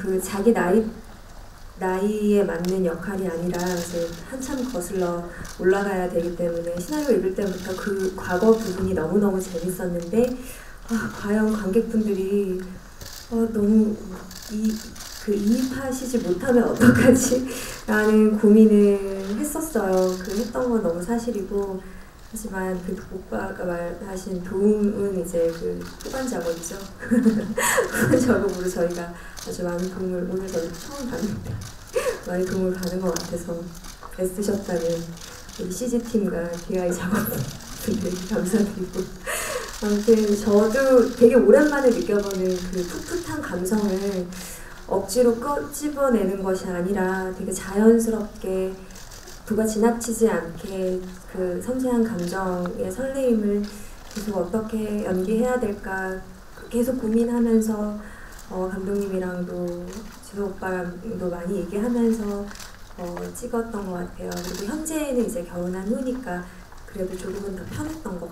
그 자기 나이 나이에 맞는 역할이 아니라 이제 한참 거슬러 올라가야 되기 때문에 시나리오 읽을 때부터 그 과거 부분이 너무너무 재밌었는데 아, 과연 관객분들이 어, 너무 이, 그 이입하시지 못하면 어떡하지? 라는 고민을 했었어요. 그 했던 건 너무 사실이고 하지만 그 오빠가 말하신 도움은 이제 그 후반 작업이죠. 후반 작업으로 저희가 아주 많은 도움을 오늘 저도 처음 봤는데 많이 도움을 받은 것 같아서 애쓰셨다는 우리 CG팀과 DI 작업분들 감사드리고 아무튼 저도 되게 오랜만에 느껴보는 그 풋풋한 감성을 억지로 꺼집어내는 것이 아니라 되게 자연스럽게 도가 지나치지 않게 그 섬세한 감정의 설레임을 계속 어떻게 연기해야 될까 계속 고민하면서 어, 감독님이랑도 지도 오빠랑도 많이 얘기하면서 어, 찍었던 것 같아요. 그리고 현재는 이제 결혼한 후니까 그래도 조금은 더 편했던 것.